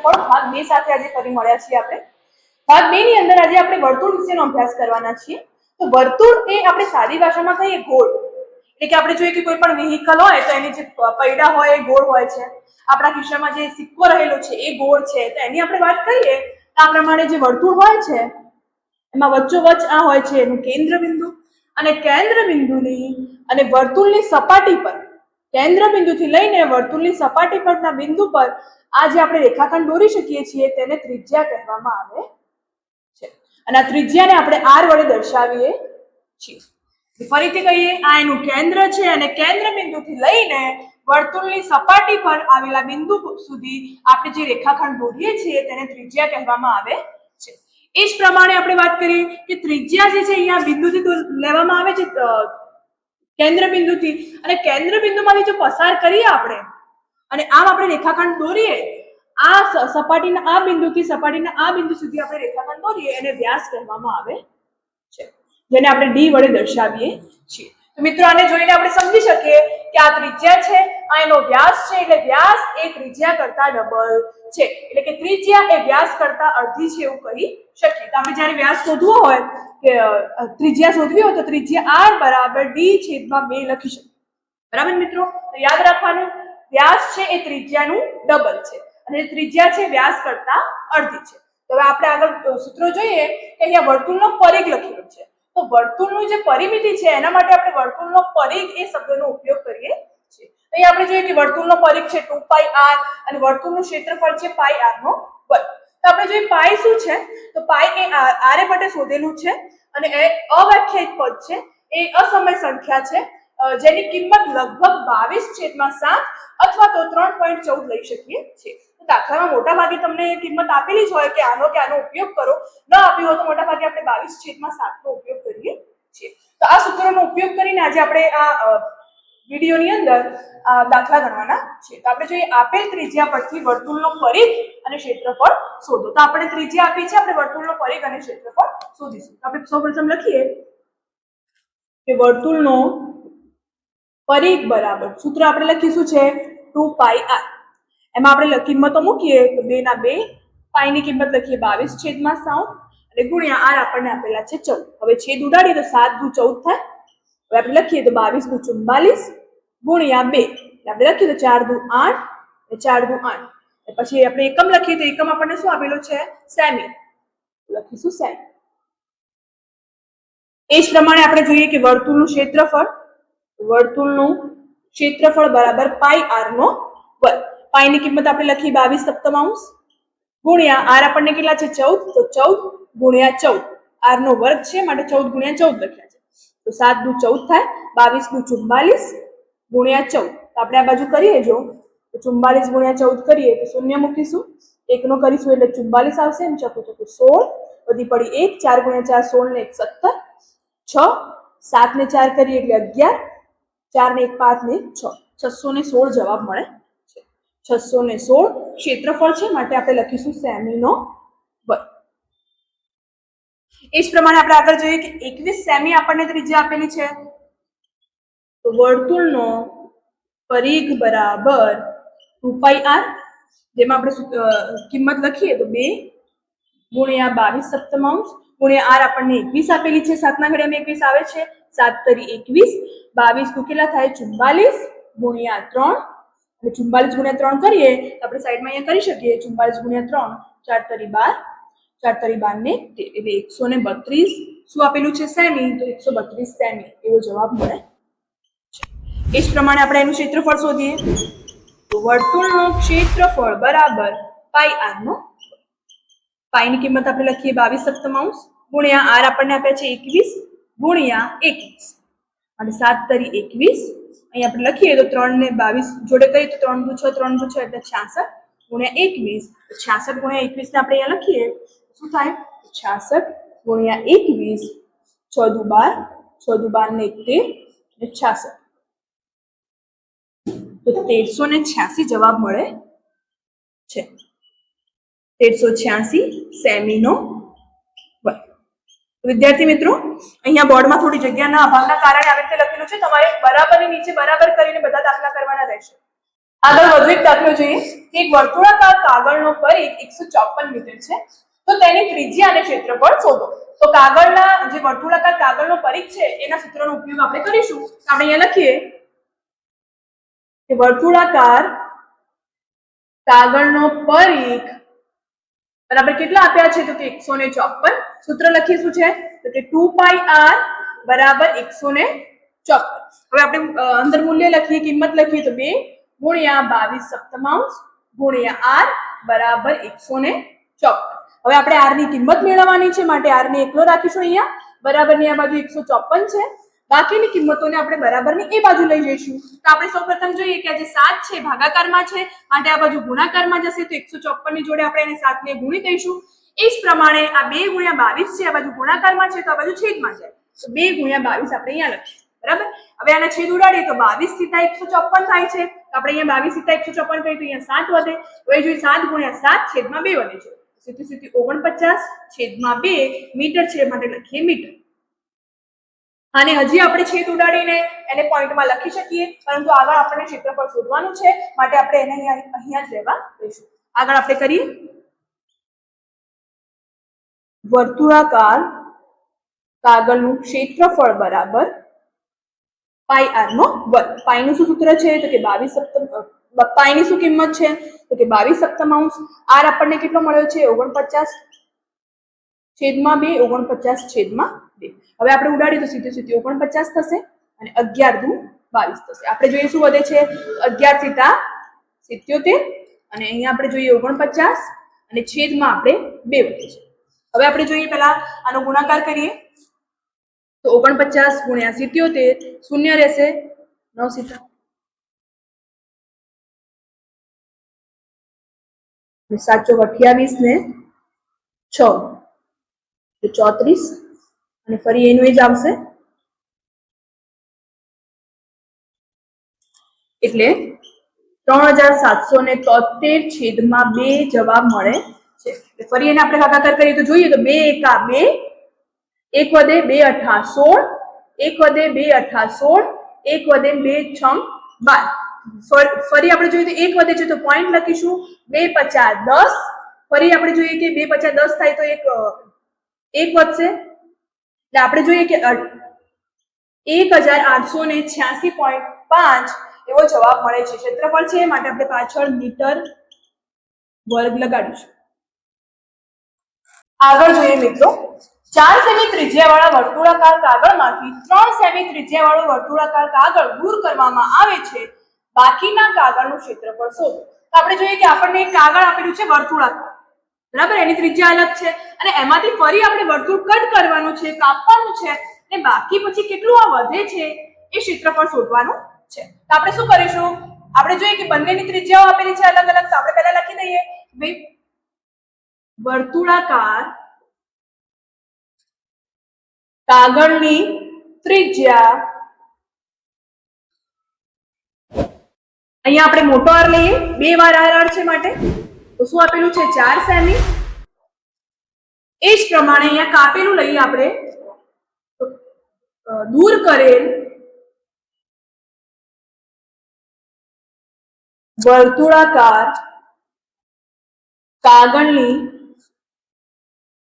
ક્ષેત્રફળ ભાગ બે સાથે આજે ફરી મળ્યા છીએ આપણે. ભાગ બે ની અંદર આજે આપણે વર્તુળ વિશેનો અભ્યાસ કરવાના છીએ. તો વર્તુળ એ આપણે સાદી ભાષામાં કહીએ ગોળ. એટલે કે આપણે જોઈએ કે કોઈ પણ વ્હીકલ હોય તો એની જે પૈડા હોય, એ ગોળ હોય છે. આપણા ખિસ્સામાં જે સિક્કો રહેલો છે એ ગોળ છે. તો એની આપણે વાત કરીએ તો આ પ્રમાણે જે વર્તુળ હોય છે, એમાં વચ્ચોવચ્ચ આ હોય છે એનું કેન્દ્ર બિંદુ અને કેન્દ્ર બિંદુની અને વર્તુળની સપાટી પર કેન્દ્ર બિંદુથી લઈને વર્તુળની સપાટી પરના બિંદુ પર આ જે આપણે રેખાખંડ દોરી શકીએ છીએ, તેને ત્રિજ્યા કહેવામાં આવે છે. અને આ ત્રિજ્યાને આપણે આર વડે દર્શાવીએ છીએ. ફરીથી કહીએ, આ એનું કેન્દ્ર છે અને કેન્દ્ર બિંદુથી લઈને વર્તુળની સપાટી પર આવેલા બિંદુ સુધી આપણે જે રેખાખંડ દોરીએ છીએ, તેને ત્રિજ્યા કહેવામાં આવે છે. એ જ પ્રમાણે આપણે વાત કરીએ કે ત્રિજ્યા જે છે અહીંયા બિંદુથી લેવામાં આવે છે કેન્દ્ર બિંદુથી અને કેન્દ્ર બિંદુમાંથી જો પસાર કરીએ આપણે, અને આમ આપણે રેખાખંડ દોરીએ, આ સપાટીના, આ બિંદુથી સપાટીના, આ બિંદુ સુધી આપણે રેખાખંડ દોરીએ એને વ્યાસ કહેવામાં આવે છે. જેને આપણે ડી વડે દર્શાવીએ છીએ. તો મિત્રો, આને જોઈને આપણે સમજી શકીએ કે આ ત્રિજ્યા છે, આ એનો વ્યાસ છે, એટલે વ્યાસ એ ત્રિજ્યા કરતા ડબલ છે. એટલે કે ત્રિજ્યા એ વ્યાસ કરતા અડધી છે એવું કહી શકીએ. તો આપણે જ્યારે વ્યાસ શોધવો હોય કે ત્રિજ્યા શોધવી હોય તો ત્રિજ્યા આર બરાબર ડી છેદમાં બે લખી શકીએ બરાબર મિત્રો? યાદ રાખવાનું, વ્યાસ છે એ ત્રિજ્યાનું ડબલ છે. અને ત્રિજ્યા છે વ્યાસ કરતા અડધી છે. તો હવે આપણે આગળ સૂત્રો જોઈએ કે અહીંયા વર્તુળનો પરિઘ લખેલો છે. તો વર્તુળનું જે પરિમિતિ છે, એના માટે આપણે વર્તુળનો પરિઘ એ શબ્દનો ઉપયોગ કરીએ છીએ. અહીંયા આપણે જોઈએ કે વર્તુળનો પરિઘ છે ટુ પાઈ આર અને વર્તુળનું ક્ષેત્રફળ છે પાઈ આર નો વર્ગ. તો આપણે જોઈએ પાઈ શું છે? તો પાઈ એ આર માટે શોધેલું છે અને એ અવ્યાખ્યાયિત પદ છે. એ અસમય સંખ્યા છે. જેની કિંમત લગભગ બાવીસ છેદમાં સાત અથવા તો ત્રણ પોઈન્ટ ચૌદ લઈ શકીએ છીએ. તો દાખલામાં મોટા ભાગે તમને કિંમત આપેલી જ હોય કે આનો કે આનો ઉપયોગ કરો. ન આપ્યો હોય તો મોટા ભાગે આપણે બાવીસ છેદમાં સાતનો ઉપયોગ કરીએ છીએ. તો આ સૂત્રોનો ઉપયોગ કરીને આજે આપણે આ વિડીયોની અંદર દાખલા ગણવાના છે. તો આપણે જોઈએ આપેલ ત્રિજ્યા પરથી વર્તુળનો પરિઘ અને ક્ષેત્રફળ શોધો. તો આપણે ત્રિજ્યા આપી છે, આપણે વર્તુળનો પરિઘ અને ક્ષેત્રફળ શોધીશું. તો આપણે સૌપ્રથમ લખીએ કે વર્તુળનો પરિઘ બરાબર. સૂત્ર આપણે લખીશું છે? Two pi R. એમાં આપણે કિંમતો મૂકીએ તો બે ના બે, પાઈની કિંમત લખીએ બાવીસ છેદમાં સાવ અને ગુણ્યા આર આપણને આપેલા છે ચૌદ. હવે છેદ ઉડાડીએ તો સાત દુ ચૌદ થાય. હવે આપણે લખીએ તો બાવીસ દુ ચુમ્માલીસ ગુણ્યા બે. આપણે લખીએ તો ચાર દુ આઠ ચાર દુ આઠ. પછી આપણે એકમ લખીએ તો એકમ આપણને શું આપેલું છે? સેમી. લખીશું સેમી. એ જ પ્રમાણે આપણે જોઈએ કે વર્તુળનું ક્ષેત્રફળ. વર્તુળનું ક્ષેત્રફળ બરાબર પાઈ આર નો વર્ગ. પાઈની કિંમત આપણે લખી બાવીસ સપ્તમાંશ ગુણ્યા આર આપણને કેટલા છે? ચૌદ. તો ચૌદ ગુણ્યા ચૌદ. આર નો વર્ગ છે, માટે ચૌદ ગુણ્યા ચૌદ લખ્યા છે. તો સાત દુ ચૌદ થાય, બાવીસ દુ ચુમ્માલીસ ગુણ્યા ચૌદ. આપણે આ બાજુ કરીએ જો. તો ચુમ્માલીસ ગુણ્યા ચૌદ કરીએ તો શૂન્ય મૂકીશું. એકનો કરીશું એટલે ચુમ્બાલીસ આવશે. એમ ચકુ ચકુ સોળ વધી પડી એક, ચાર ગુણ્યા ચાર, સોળ ને એક, સત્તર. છ, સાત ને ચાર કરીએ એટલે અગિયાર. ચાર ને એક, પાંચ ને છ. છસો ને સોળ જવાબ મળે છે. છસો ને સોળ ક્ષેત્રફળ છે. માટે આપણે લખીશું સેમીનો વર્ગ. એ જ પ્રમાણે આપણે આગળ જોઈએ કે એકવીસ સેમી આપણને ત્રિજ્યા આપેલી છે. વર્તુળનો પરિઘ બરાબર ટુ પાઈ આર, જેમાં આપણે કિંમત લખીએ તો બે ગુણ્યા બાવીસ સપ્તમાંશ ગુણ્યા આર આપણને એકવીસ આપેલી છે, સાતના ઘડિયામાં એકવીસ આવે છે, સાત તરી એકવીસ, બાવીસ કેટલા થાય ચુમ્માલીસ ગુણ્યા ત્રણ એટલે ચુમ્માલીસ ગુણ્યા ત્રણ કરીએ આપણે સાઈડમાં અહીંયા કરી શકીએ ચુમ્માલીસ ગુણ્યા ત્રણ, ચાર તરી બાર, ચાર તરી બાર ને એટલે એકસો ને બત્રીસ, શું આપેલું છે સેમી? તો એકસો બત્રીસ સેમી, એવો જવાબ મળે. એ જ પ્રમાણે આપણે એનું ક્ષેત્રફળ શોધીએ. તો વર્તુળનું ક્ષેત્રફળ બરાબર પાઈ આર નો પાઈની કિંમત આપણે લખીએ બાવીસ સપ્તમાંશ ગુણ્યા આર આપણને આપ્યા છે એકવીસ ગુણ્યા એકવીસ. અને સાત તરી એકવીસ. અહીં આપણે લખીએ તો ત્રણ ને બાવીસ જોડે કરીએ તો ત્રણ દુ છ, ત્રણ દુ છ એટલે છાસઠ ગુણ્યા એકવીસ. છાસઠ ગુણ્યા એકવીસ ને આપણે અહીંયા લખીએ. શું થાય? છાસઠ ગુણ્યા એકવીસ છ બાર છ બાર ને એકતેર છાસઠ તો તેરસો ને છ્યાસી જવાબ મળે છે. તેરસો છ્યાસી સેમીનો વિદ્યાર્થી મિત્રો, અહીંયા બોર્ડમાં થોડી જગ્યાના અભાવના કારણે આવી રીતે લખેલું છે. તમારે બરાબરની નીચે બરાબર કરીને બધા દાખલા કરવાના રહેશે. આગળ વધુ એક દાખલો જોઈએ. કે એક વર્તુળાકાર કાગળનો પરિઘ એકસો ચોપન મીટર છે. તો તેની ત્રિજ્યા અને ક્ષેત્રફળ શોધો. તો કાગળના જે વર્તુળાકાર કાગળનો પરિઘ છે, એના સૂત્રનો ઉપયોગ આપણે કરીશું. આપણે અહીંયા લખીએ. કે વર્તુળાકાર કાગળનો પરિઘ બરાબર કેટલા આપ્યા છે? તો કે એકસો ને ચોપન. સૂત્ર લખીશું છે? તો કે ટુ પાઈ આર બરાબર એકસો ને ચોપન. હવે આપણે અંદર મૂલ્ય લખીએ, કિંમત લખીએ, તો બે ગુણ્યા બાવીસ સપ્તમાંશ ગુણ્યા આર બરાબર એકસો ને ચોપન. હવે આપણે આરની કિંમત મેળવવાની છે, માટે આર ને એકલો રાખીશું અહીંયા. બરાબરની આ બાજુ એકસો ચોપન છે. બાકીની કિંમતોને આપણે બરાબરની એ બાજુ લઈ જઈશું. તો આપણે સૌપ્રથમ જોઈએ કે આજે સાત છે ભાગાકારમાં છે. માટે આ બાજુ ગુણાકારમાં જશે તો એકસો ચોપનની જોડે આપણે એને સાતને ગુણી દઈશું. એ જ પ્રમાણે આ બે ગુણ્યા બાવીસ છે, આ બાજુ ગુણાકારમાં છે, તો આ બાજુ છેદમાં છે. તો બે ગુણ્યા બાવીસ આપણે અહીંયા લખીએ બરાબર? હવે આના છેદ ઉડાડીએ તો બાવીસ સીધા એકસો ચોપન થાય છે. તો આપણે અહીંયા બાવીસ સીધા એકસો ચોપન કરીએ તો અહીંયા સાત વધે. એ જોઈએ સાત ગુણ્યા સાત છેદમાં બે વધે છે. સીધી સીધી ઓગણપચાસ છેદમાં બે મીટર છે માટે લખીએ મીટર. અને હજી આપણે છેદ ઉડાડીને એને પોઈન્ટમાં લખી શકીએ, પરંતુ આગળ આપણને ક્ષેત્રફળ શોધવાનું છે, માટે આપણે એને અહીંયા જ રહેવા દઈશું. આગળ આપણે કરીએ. વર્તુળાકાર કાગળનું ક્ષેત્રફળ બરાબર પાઈ આર નો વર્ગ. પાઈ નું શું સૂત્ર છે? તો કે બાવીસ સપ્તમ પાઈ ની શું કિંમત છે? તો કે બાવીસ સપ્તમાંશ આર આપણને કેટલો મળ્યો છે? ઓગણપચાસ. છેદમાં બે, ઓગણપચાસ છેદમાં બે. હવે આપણે ઉડાડીએ તો સીધે સીધી ઓગણપચાસ થશે અને અગિયાર દુ બાવીસ થશે. આપણે જોઈએ શું વધે છે? અગિયાર સીતા સિત્યોતેર અને અહીંયા આપણે જોઈએ ઓગણપચાસ અને છેદમાં આપણે બે વધે છે. હવે આપણે જોઈએ પહેલા આનો ગુણાકાર કરીએ. તો ઓગણપચાસ ગુણ્યા સિત્યોતેર શૂન્ય રહેશે નવ સીતા સાચો અઠ્યાવીસ ને છ. તો ચોત્રીસ. અને ફરી એનું એ જ આવશે. એટલે ત્રણ હજાર સાતસો ને તોતેર છેદમાં બે જવાબ મળે છે. ફરી એને આપણે ભાગાકાર કરીએ તો જોઈએ તો બે એકા બે, એક વધે બે અઠા સોળ, એક વધે બે અઠા સોળ, એક વધે બે છમ બાર. ફર- આપણે જોઈએ તો એક વધે છે તો પોઈન્ટ લખીશું. બે પચાસ દસ. ફરી આપણે જોઈએ કે બે પચાસ દસ થાય તો એક એક વધશે એટલે આપણે જોઈએ કે એક હજાર આઠસો ને છ્યાસી પોઈન્ટ પાંચ એવો જવાબ મળે છે. ક્ષેત્રફળ છે માટે આપણે પાછળ મીટર વર્ગ લગાડીશું. આગળ જોઈએ મિત્રો. ચાર સેમી ત્રિજ્યાવાળા વર્તુળાકાર કાગળમાંથી ત્રણ સેમી ત્રિજ્યાવાળો વર્તુળાકાર કાગળ દૂર કરવામાં આવે છે. બાકીના કાગળનું ક્ષેત્રફળ શોધો. આપણે જોઈએ કે આપણને એક કાગળ આપેલું છે વર્તુળાકાર. બરાબર? એની ત્રિજ્યા અલગ છે. અને એમાંથી ફરી આપણે વર્તુળ કટ કરવાનું છે, કાપવાનું છે, અને બાકી પછી કેટલું આ વધે છે એ ક્ષેત્રફળ શોધવાનું છે. તો આપણે શું કરીશું? આપણે જોઈએ કે બંનેની ત્રિજ્યાઓ આપેલી છે અલગ અલગ, તો આપણે પહેલા લખી દઈએ. ભાઈ, વર્તુળાકાર કાગળની ત્રિજ્યા અહીંયા આપણે મોટો આર લઈએ. બે વાર આર આર છે માટે. તો શું આપેલું છે? ચાર સેમી? એ જ પ્રમાણે અહીંયા કાપેલું લઈએ આપણે. દૂર કરેલ વર્તુળાકાર કાગળની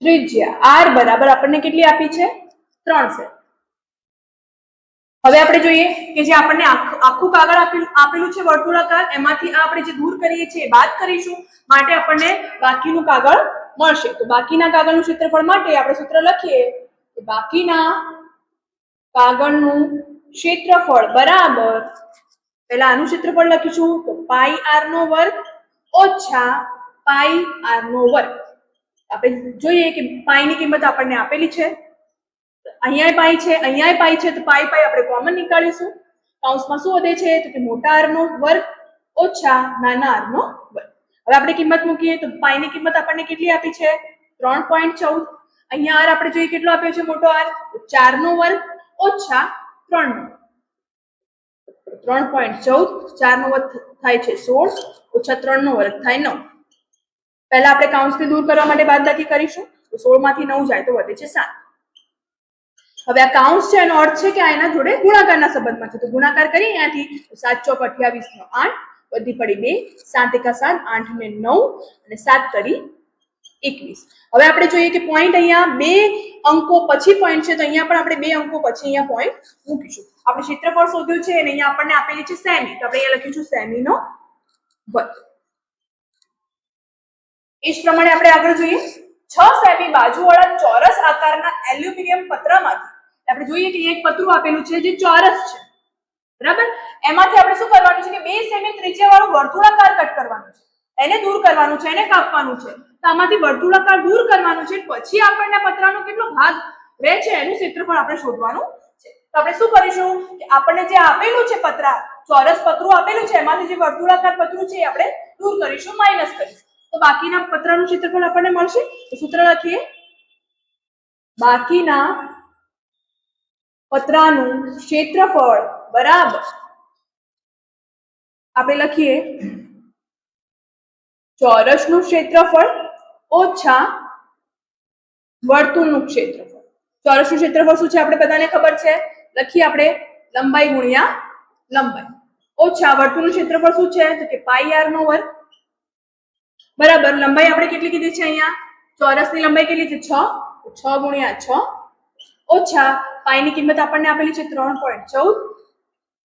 ત્રિજ્યા. આર બરાબર આપણને કેટલી આપી છે? ત્રણ છે હવે આપણે જોઈએ કે જે આપણને આખું કાગળ આપેલું છે વર્તુળાકાર, એમાંથી આપણે જે દૂર કરીએ છીએ બાદ કરીશું. માટે આપણને બાકીનું કાગળ મળશે. તો બાકીના કાગળનું ક્ષેત્રફળ માટે આપણે સૂત્ર લખીએ. બાકીના કાગળનું ક્ષેત્રફળ બરાબર, પહેલા આનું ક્ષેત્રફળ લખીશું. તો પાઈ આર નો વર્ગ ઓછા પાઈ આર નો વર્ગ. આપણે જોઈએ કે પાઈની કિંમત આપણને આપેલી છે. અહીંયા પાઈ છે અહીંયા પાઈ છે, તો પાઈ પાઈ આપણે કોમન નીકાળીશું. કૌંસમાં શું વધે છે? તો કે મોટા આર નો વર્ગ ઓછા નાના આર નો વર્ગ. હવે આપણે કિંમત મૂકીએ, તો પાઈની કિંમત આપણને કેટલી આપી છે? ત્રણ પોઈન્ટ ચૌદ. અહીંયા આર આપણે જોઈએ કેટલો આપ્યો છે મોટો આર? ચાર નો વર્ગ ઓછા ત્રણ નો ત્રણ પોઈન્ટ ચૌદ ચાર નો વર્ગ થાય છે સોળ, ઓછા ત્રણ નો વર્ગ થાય નવ. પહેલા આપણે કાઉન્સને દૂર કરવા માટે બાદબાકી કરીશું, તો સોળમાંથી નવ જાય તો વધે છે સાત. હવે આ કાઉન્સ છે એનો અર્થ છે કે આ એના જોડે ગુણાકારના સંબંધમાં છે. તો ગુણાકાર કરી અહીંયાથી સાત ચોક અઠ્યાવીસ નો આઠ, બધી પડી બે, સાત એકા સાત, આઠ ને નવ, અને સાત કરી એકવીસ. હવે આપણે જોઈએ કે પોઈન્ટ અહીંયા બે અંકો પછી પોઈન્ટ છે, તો અહીંયા પણ આપણે બે અંકો પછી અહીંયા પોઈન્ટ મૂકીશું. આપણે ક્ષેત્રફળ શોધ્યું છે, અને અહીંયા આપણને આપેલી છે સેમી. તો આપણે અહીંયા લખીશું સેમીનો વર્ગ. એ જ પ્રમાણે આપણે આગળ જોઈએ. છ સેમી બાજુવાળા ચોરસ આકારના એલ્યુમિનિયમ પતરામાંથી આપણે જોઈએ કે એક પતરું આપેલું છે જે ચોરસ છે. બરાબર? એમાંથી આપણે શું કરવાનું છે કે બે સેમી ત્રિજ્યા વાળું વર્તુળાકાર કટ કરવાનું છે. એને દૂર કરવાનું છે, એને કાપવાનું છે. તો આમાંથી વર્તુળાકાર દૂર કરવાનું છે, પછી આપણને પત્રનો કેટલો ભાગ રહે છે એનું ક્ષેત્રફળ આપણે શોધવાનું છે. તો આપણે શું કરીશું કે આપણને જે આપેલું છે પતરા, ચોરસ પતરું આપેલું છે, એમાંથી જે વર્તુળાકાર પતરું છે એ આપણે દૂર કરીશું માઇનસ કરીશું. તો બાકીના પતરાનું ક્ષેત્રફળ આપણને મળશે? તો સૂત્ર લખીએ. બાકીના પતરાનું ક્ષેત્રફળ બરાબર. આપણે લખીએ. ચોરસનું ક્ષેત્રફળ ઓછા વર્તુળનું ક્ષેત્રફળ. ચોરસનું ક્ષેત્રફળ શું છે આપણે બધાને ખબર છે? લખીએ આપણે લંબાઈ ગુણ્યા લંબાઈ. ઓછા વર્તુળનું ક્ષેત્રફળ શું છે? તો કે પાઈ આર નો વર્ગ. બરાબર, લંબાઈ આપણે કેટલી કીધી છે અહીંયા? ચોરસની લંબાઈ કેટલી છે? છ. છ ગુણ્યા છ. ઓછા પાઈની કિંમત આપણને આપેલી છે ત્રણ પોઈન્ટ ચૌદ.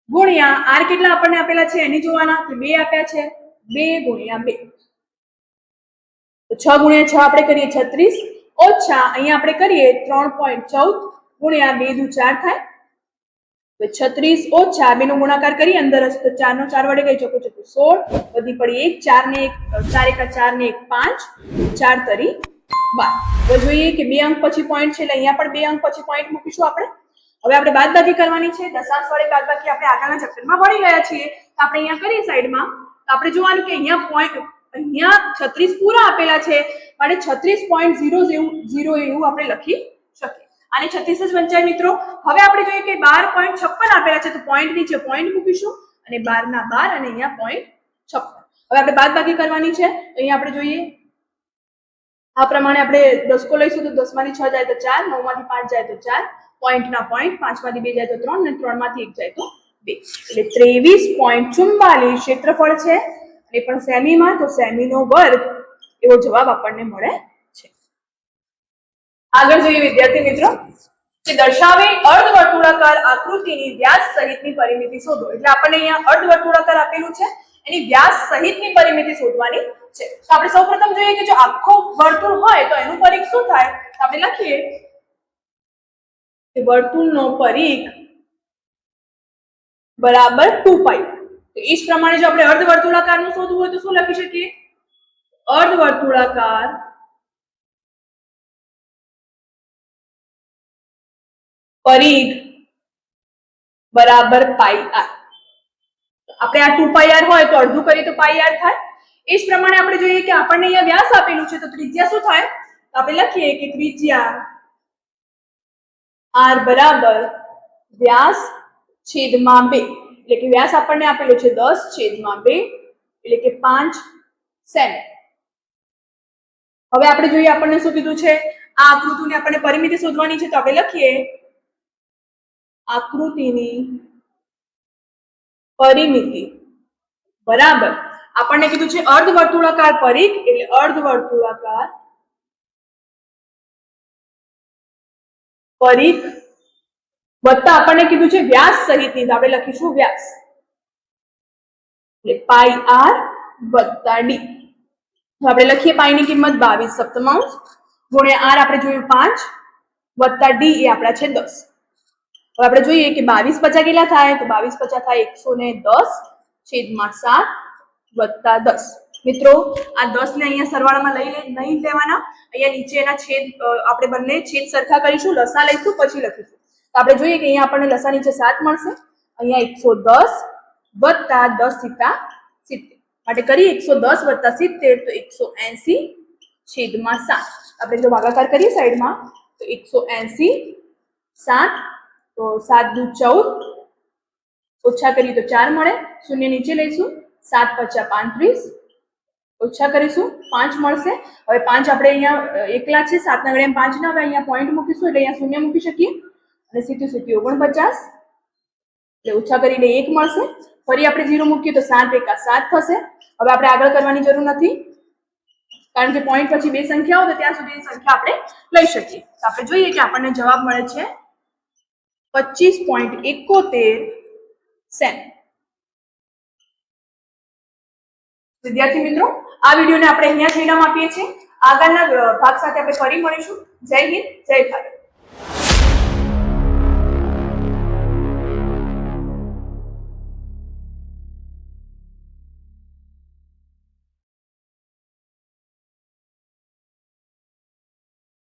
ગુણ્યા આર કેટલા આપણને આપેલા છે એની જોવાના બે આપ્યા છે બે ગુણ્યા બે. તો છ ગુણ્યા છ આપણે કરીએ છત્રીસ. ઓછા અહીંયા આપણે કરીએ ત્રણ પોઈન્ટ ચૌદ ગુણ્યા બે દુ ચાર થાય. તો છત્રીસ ઓછા બે નો ગુણાકાર કરીએ અંદર હશે તો ચાર નો ચાર વડે કહી શકું છું સોળ. વધી પડી એક ચાર ને એક, ચાર એકા ચાર ને એક પાંચ. ચાર તરી બાર હવે જોઈએ કે બે અંક પછી પોઈન્ટ છે એટલે અહીંયા પણ બે અંક પછી પોઈન્ટ મૂકીશું આપણે. હવે આપણે બાદબાકી કરવાની છે. દશાંશ વડે બાદબાકી આપણે આગળના ચેપ્ટરમાં ભણી ગયા છીએ. તો આપણે અહીંયા કરીએ સાઈડમાં. તો આપણે જોવાનું કે અહીંયા પોઈન્ટ અહીંયા છત્રીસ પૂરા આપેલા છે. અને છત્રીસ પોઈન્ટ ઝીરો ઝીરો એવું આપણે લખી શકીએ. અને છત્રીસ જ વંચાય મિત્રો. હવે આપણે જોઈએ કે બાર પોઈન્ટ છપ્પન આપેલા છે. તો પોઈન્ટ નીચે પોઈન્ટ મૂકીશું. અને બાર ના બાર અને અહીંયા પોઈન્ટ છપ્પન. હવે આપણે બાદબાકી કરવાની છે. અહીંયા આપણે જોઈએ આ પ્રમાણે આપણે દસકો લઈશું તો દસમાંથી છ જાય તો ચાર, નવમાંથી પાંચ જાય તો ચાર, પોઈન્ટના પોઈન્ટ પાંચમાંથી બે જાય તો ત્રણ અને ત્રણમાંથી એક જાય તો બે. એટલે ત્રેવીસ પોઈન્ટ ચુમ્બાલીસ ક્ષેત્રફળ છે. અને પણ સેમીમાં તો સેમીનો વર્ગ એવો જવાબ આપણને મળે છે. આગળ જોઈએ વિદ્યાર્થી મિત્રો કે દર્શાવેલ અર્ધવર્તુળાકાર આકૃતિની વ્યાસ સહિતની પરિમિતિ શોધો. એટલે આપણને અહીંયા અર્ધવર્તુળાકાર આપેલું છે. એની વ્યાસ સહિતની પરિમિતિ શોધવાની છે. તો આપણે સૌપ્રથમ જોઈએ કે જો આખો વર્તુળ હોય તો એનું પરીખ શું થાય? આપણે લખીએ કે વર્તુળનો પરીખ બરાબર ટુ પાઈ. તો એ જ પ્રમાણે જો આપણે અર્ધવર્તુળાકારનું શોધવું હોય તો શું લખી શકીએ? અર્ધવર્તુળાકાર પરીખ બરાબર પાઈ આર. આપણે આ ટુ પાઈ આર હોય તો અડધું કરીએ તો પાઈ આર થાય. એ જ પ્રમાણે આપણે જોઈએ કે આપણને અહીંયા વ્યાસ આપેલું છે, તો ત્રિજ્યા શું થાય? તો આપણે લખીએ કે ત્રિજ્યા આર બરાબર વ્યાસ છેદમાં બે. એટલે કે વ્યાસ આપણને આપેલો છે દસ છેદમાં બે, એટલે કે પાંચ સેમી. હવે આપણે જોઈએ આપણને શું કીધું છે? આ આકૃતિને આપણને પરિમિતિ શોધવાની છે, તો આપણે લખીએ આકૃતિની પરિમિતિ. બરાબર. આપણને કીધું છે અર્ધવર્તુળાકાર પરિઘ, એટલે અર્ધવર્તુળાકાર પરિઘ વત્તા આપણને કીધું છે વ્યાસ સહિતની, તો આપણે લખીશું વ્યાસ. એટલે પાઈ આર વત્તા ડી. તો આપણે લખીએ પાઈની કિંમત બાવીસ સપ્તમાંશ, ગુણ્યા આર આપણે જોયું પાંચ, વત્તા ડી એ આપણા છે દસ. હવે આપણે જોઈએ કે બાવીસ પચાસ કેટલા થાય? તો બાવીસ પચાસ થાય એકસો ને દસ છેદમાં સાત. વત્તા દસ. મિત્રો, આ દસ ને અહીંયા સરવાળામાં લઈ લે, નહીં લેવાના. અહીંયા નીચે એના છેદ આપણે બંને છેદ સરખા કરીશું, લસા લઈશું, પછી લખીશું. તો આપણે જોઈએ કે અહીંયા આપણને લસા નીચે સાત મળશે. અહીંયા એકસો દસ વત્તા દસ સીતા સિત્તેર. માટે કરીએ એકસો દસ વત્તા સિત્તેર, તો એકસો એસી છેદમાં સાત. આપણે જો ભાગાકાર કરીએ સાઈડમાં, તો એકસો એસી સાત, તો સાત દુ ચૌદ ઓછા કરીએ તો ચાર મળે. શૂન્ય નીચે લઈશું. સાત પચાસ પાંત્રીસ. ઓછા કરીશું, પાંચ મળશે. હવે પાંચ આપણે અહીંયા એકલા છે સાતના ઘડિયા પાંચ ના આવે અહીંયા પોઈન્ટ મૂકીશું એટલે અહીંયા શૂન્ય મૂકી શકીએ. અને સીધું સીધું ઓગણપચાસ. એટલે ઓછા કરીને એક મળશે. ફરી આપણે ઝીરો મૂકીએ તો સાત એકા સાત થશે. હવે આપણે આગળ કરવાની જરૂર નથી. કારણ કે પોઈન્ટ પછી બે સંખ્યાઓ, તો ત્યાં સુધી સંખ્યા આપણે લઈ શકીએ. તો આપણે જોઈએ કે આપણને જવાબ મળે છે પચીસ પોઈન્ટ એકોતેર સેમ વિદ્યાર્થી મિત્રો, આ વિડીયોને આપણે અહીંયા જ વિરામ આપીએ છીએ. આગળના ભાગ સાથે આપણે ફરી મળીશું. જય હિન્દ, જય ભારત.